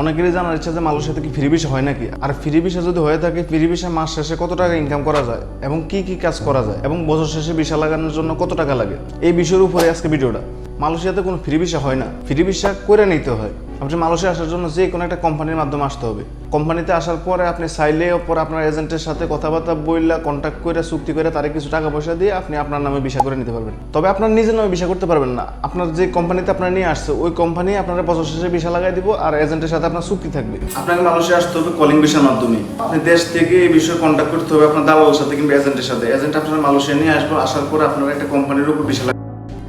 অনেকেরই জানার ইচ্ছা যে মালয়েশিয়া কি ফ্রি ভিসা হয় নাকি? আর ফ্রি ভিসা যদি হয়ে থাকে, ফ্রি ভিসা মাস শেষে কত টাকা ইনকাম করা যায়? এবং কি কি কাজ করা যায়? এবং বছর শেষে ভিসা লাগানোর জন্য কত টাকা লাগে? এই বিষয়ের উপরে আজকে ভিডিওটা। মালয়েশিয়াতে কোনো ফ্রি ভিসা হয় না। ফ্রি ভিসা করে নিতে হয়। আপনি মালয়েশিয়া আসার জন্য যে কোনো একটা কোম্পানির মাধ্যমে আসতে হবে। কোম্পানিতে আসার পরে আপনি চাইলে পরে আপনার এজেন্টের সাথে কথাবার্তা বললা কন্ট্যাক্ট করে চুক্তি করে তারে কিছু টাকা পয়সা দিয়ে আপনি আপনার নামে ভিসা করে নিতে পারবেন। তবে আপনার নিজের নামে ভিসা করতে পারবেন না। আপনার যে কোম্পানিতে আপনার নিয়ে আসছে, ওই কোম্পানি আপনার বছর শেষে ভিসা লাগাই দিব আর এজেন্টের সাথে আপনার চুক্তি থাকবে। আপনাকে মালয়েশিয়া আসতে হবে কলিং ভিসার মাধ্যমে। আপনি দেশ থেকে এই বিষয়ে কন্ট্যাক্ট করতে হবে আপনার দালালের সাথে কিংবা এজেন্টের সাথে। এজেন্ট আপনার মালয়েশিয়া নিয়ে আসবে, আসার পরে আপনার একটা কোম্পানির উপর ভিসা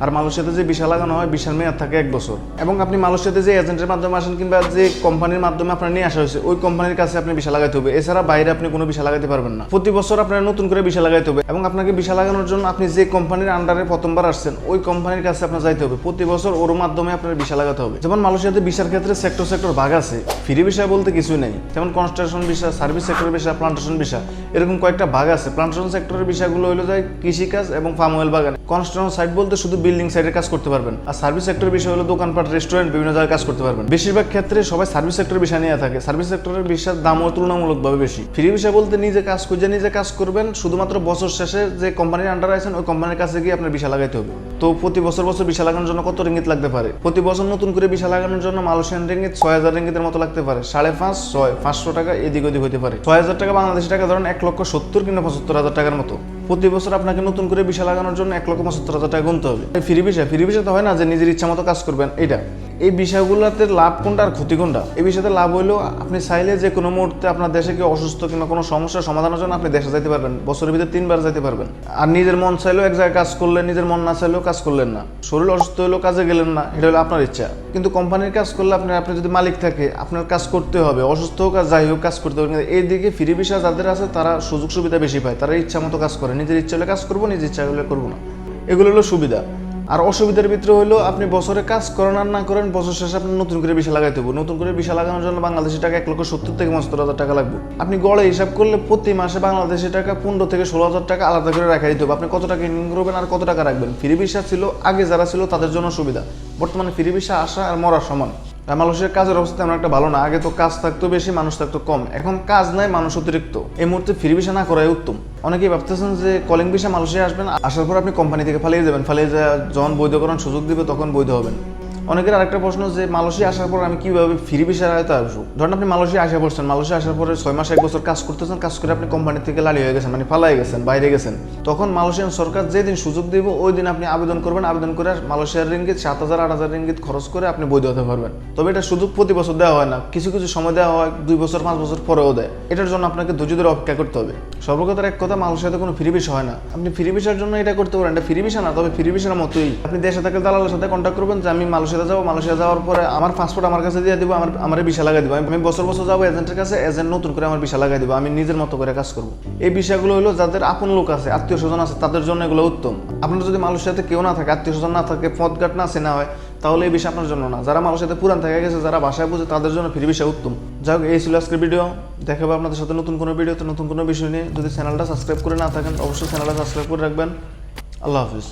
আর মালয়েশিয়াতে যে ভিসা লাগানো হয়, ভিসার মেয়াদ থাকে এক বছর। এবং আপনি মালয়েশিয়াতে যে এজেন্টের মাধ্যমে আসেন কিংবা যে কোম্পানির মাধ্যমে আপনার নিয়ে আসা হয়েছে, ওই কোম্পানির কাছে আপনি ভিসা লাগাইতে হবে। এছাড়া বাইরে আপনি কোনো ভিসা লাগাতে পারবেন না। প্রতি বছর আপনার নতুন করে ভিসা লাগাইতে হবে এবং আপনাকে ভিসা লাগানোর জন্য আপনি যে কোম্পানির আন্ডারে প্রথমবার আসছেন, ওই কোম্পানির কাছে আপনার যাইতে হবে। প্রতি বছর ওর মাধ্যমে আপনার ভিসা লাগাতে হবে। যেমন মালয়েশিয়াতে ভিসার ক্ষেত্রে সেক্টর সেক্টর ভাগ আছে। ফ্রি ভিসা বলতে কিছুই নেই। যেমন construction visa service sector visa plantation visa, এরকম কয়েকটা ভাগ আছে। প্লান্টেশন সেক্টরের ভিসাগুলো হলো যায় কৃষিকাজ এবং ফার্ম অয়েল বাগান। কনস্ট্রাকশন সাইট বলতে শুধু বিল্ডিং সাইডের কাজ করতে পারবেন। আর সার্ভিস সেক্টরের বিষয় হলো দোকানপাট রেস্টুরেন্ট বিভিন্ন জায়গায় কাজ করতে পারবেন। বেশিরভাগ ক্ষেত্রে সবাই সার্ভিস সেক্টরের বিষয় নিয়ে থাকে। সার্ভিস সেক্টরের বিষয়ের দামও তুলনামূলকভাবে বেশি। ফ্রি বিষয় বলতে নিজে কাজ খুঁজে নিজে কাজ করবেন। শুধুমাত্র বছর শেষে যে কোম্পানির আন্ডার আছেন, ওই কোম্পানির কাছে গিয়ে আপনার বিষয় লাগাইতে হবে। তো প্রতি বছর বছর বিষয় লাগানোর জন্য কত রিঙ্গিত লাগতে পারে? প্রতি বছর নতুন করে বিষয় লাগানোর জন্য মালয়েশিয়ান রিঙ্গিত ছয় হাজার রিঙ্গিতের মতো লাগতে পারে। সাড়ে পাঁচ, ছয়, পাঁচশো টাকা এদিক ওদিক হতে পারে। ছয় হাজার টাকা বাংলাদেশি টাকা ধরেন এক লক্ষ সত্তর কিংবা পঁচাত্তর হাজার টাকার মতো। প্রতি বছর আপনাকে নতুন করে ভিসা লাগানোর জন্য এক লক্ষ পঁচাত্তর হাজার টাকা গুনতে হবে। ফ্রি ভিসা ফ্রি ভিসা তো হয় না যে নিজের ইচ্ছা মতো কাজ করবেন এটা এই বিষয়গুলোতে লাভ কোনটা আর ক্ষতি কোনটা? এই বিষয়তে লাভ হইল আপনি চাইলে যে কোনো মুহূর্তে আপনার দেশে কি অসুস্থ কিংবা কোনো সমস্যার সমাধানের জন্য আপনি দেশে যাইতে পারবেন। বছরের ভিতরে তিনবার যাইতে পারবেন। আর নিজের মন চাইলেও এক জায়গায় কাজ করলেন, নিজের মন না চাইলেও কাজ করলেন না। শরীর অসুস্থ হলেও কাজে গেলেন না, এটা হলো আপনার ইচ্ছা। কিন্তু কোম্পানির কাজ করলে আপনি আপনি যদি মালিক থাকে, আপনার কাজ করতে হবে, অসুস্থ হোক আর যাই হোক কাজ করতে হবে। কিন্তু এই দিকে ফ্রি ভিসা যাদের আছে, তারা সুযোগ সুবিধা বেশি পায়। তারা ইচ্ছা মতো কাজ করে। নিজের ইচ্ছা হলে কাজ করব, নিজের ইচ্ছা হলে করব না। এগুলো হলো সুবিধা। আর অসুবিধার ভিতরে হলো আপনি বছরে কাজ করেন আর না করেন, বছর শেষে আপনি নতুন করে ভিসা লাগাইতে হবে নতুন করে ভিসা লাগানোর জন্য বাংলাদেশি টাকা এক লক্ষ সত্তর থেকে পঁচাত্তর হাজার টাকা লাগবে। আপনি গড়ে হিসাব করলে প্রতি মাসে বাংলাদেশি টাকা পনেরো থেকে ষোলো হাজার টাকা আলাদা করে রাখা দিতে হবে আপনি কত টাকা ইনকাম করবেন আর কত টাকা রাখবেন? ফ্রি ভিসা ছিল, আগে যারা ছিল তাদের জন্য সুবিধা। বর্তমানে ফ্রি ভিসা আসা আর মরার সমান। মানুষের কাজের অবস্থা তেমন একটা ভালো না। আগে তো কাজ থাকতো বেশি, মানুষ থাকতো কম। এখন কাজ নাই, মানুষ অতিরিক্ত। এই মুহূর্তে ফ্রি ভিসা না করাই উত্তম। অনেকেই ভাবতেছেন যে কলিং ভিসা মানুষে আসবেন আসার পর আপনি কোম্পানি থেকে ফালিয়ে যাবেন। ফালিয়ে যখন বৈধকরণ সুযোগ দিবে, তখন বৈধ হবেন। অনেকের আরেকটা প্রশ্ন যে মালয়েশিয়া আসার পর আমি কীভাবে ফ্রি ভিসার আয়তে আসব? ধরেন আপনি মালয়েশিয়া আসা পড়ছেন, মালয়েশিয়া আসার পরে ছয় মাস, এক বছর কাজ করতেছেন, কাজ করে আপনি কোম্পানি থেকে লালি হয়ে গেছেন মানে ফালাই গেছেন, বাইরে গেছেন। তখন মালয়েশিয়ান সরকার যেদিন সুযোগ দিব, ওই দিন আপনি আবেদন করবেন, আবেদন করে মালয়েশিয়ার রিঙ্গিত, সাত হাজার, আট হাজার রিঙ্গিত খরচ করে আপনি বৈধ হতে পারবেন। তবে এটা সুযোগ প্রতি বছর দেওয়া হয় না, কিছু কিছু সময় দেওয়া হয়, দুই বছর, পাঁচ বছর পরেও দেয়। এটার জন্য আপনাকে ধৈর্য ধরে অপেক্ষা করতে হবে। সর্বকতার এক কথা, মালয়েশিয়াতে কোনো ফ্রি ভিসা হয় না। আপনি ফ্রি ভিসার জন্য এটা করতে পারেন, এটা ফ্রি ভিসা না, তবে ফ্রি ভিসার মতোই। আপনি দেশে থাকলে দালালের সাথে কন্ট্যাক্ট করবেন যে আমি মালয়েশিয়াতে যাব, মালয়েশিয়া যাওয়ার পরে আমার পাসপোর্ট আমার কাছে দিয়ে দিব, আমার আমার ভিসা লাগাই দিব। আমি বছর বছর যাব এজেন্টের কাছে এজেন্ট নতুন করে আমার ভিসা লাগাই দিব। আমি নিজের মতো করে কাজ করব। এই বিষয়গুলো হলো যাদের আপন লোক আছে, আত্মীয় স্বজন আছে, তাদের জন্য এগুলো উত্তম। আপনার যদি মালয়েশিয়াতে কেউ না থাকে, আত্মীয় স্বজন না থাকে পথঘাট না চেনা হয়, তাহলে এই বিষয় আপনার জন্য না। যারা মালয়েশিয়াতে পুরান থেকে গেছে, যারা বাসায় বুঝে, তাদের জন্য ফ্রি বিষয় উত্তম। যাই হোক, এই ছিল আজকের ভিডিও দেখাবো আপনাদের সাথে নতুন কোনো ভিডিওতে নতুন কোনো বিষয় নিয়ে। যদি চ্যানেলটা সাবস্ক্রাইব করে না থাকেন, অবশ্যই চ্যানেলটা সাবস্ক্রাইব করে রাখবেন। আল্লাহ হাফিজ।